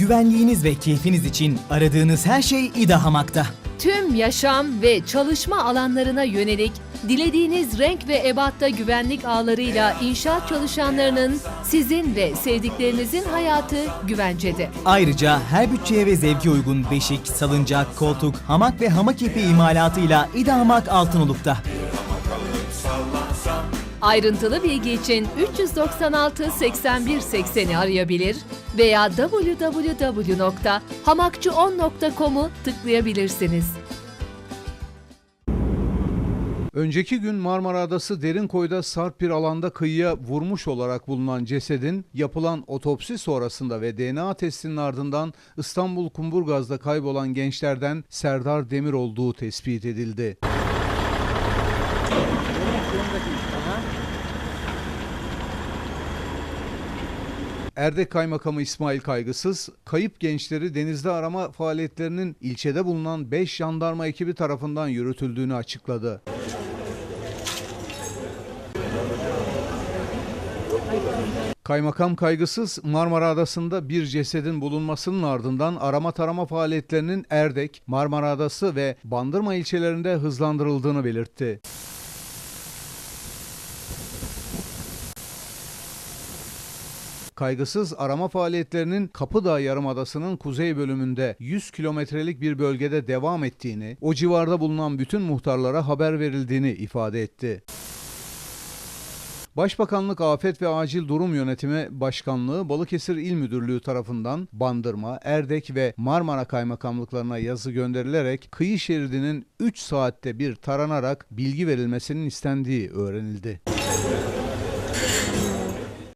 Güvenliğiniz ve keyfiniz için aradığınız her şey İda Hamak'ta. Tüm yaşam ve çalışma alanlarına yönelik dilediğiniz renk ve ebatta güvenlik ağlarıyla inşaat çalışanlarının sizin ve sevdiklerinizin hayatı güvencede. Ayrıca her bütçeye ve zevke uygun beşik, salıncak, koltuk, hamak ve hamak ipi imalatıyla İda Hamak Altınoluk'ta. Ayrıntılı bilgi için 396 81 80'i arayabilir veya www.hamakçı10.com'u tıklayabilirsiniz. Önceki gün Marmara Adası Derinkoy'da sarp bir alanda kıyıya vurmuş olarak bulunan cesedin yapılan otopsi sonrasında ve DNA testinin ardından İstanbul Kumburgaz'da kaybolan gençlerden Serdar Demir olduğu tespit edildi. Erdek Kaymakamı İsmail Kaygısız, kayıp gençleri denizde arama faaliyetlerinin ilçede bulunan 5 jandarma ekibi tarafından yürütüldüğünü açıkladı. Kaymakam kaygısız Marmara Adası'nda bir cesedin bulunmasının ardından arama tarama faaliyetlerinin Erdek, Marmara Adası ve Bandırma ilçelerinde hızlandırıldığını belirtti. Kaygısız arama faaliyetlerinin Kapıdağ Yarımadası'nın kuzey bölümünde 100 kilometrelik bir bölgede devam ettiğini, o civarda bulunan bütün muhtarlara haber verildiğini ifade etti. Başbakanlık Afet ve Acil Durum Yönetimi Başkanlığı Balıkesir İl Müdürlüğü tarafından Bandırma, Erdek ve Marmara kaymakamlıklarına yazı gönderilerek kıyı şeridinin 3 saatte bir taranarak bilgi verilmesinin istendiği öğrenildi.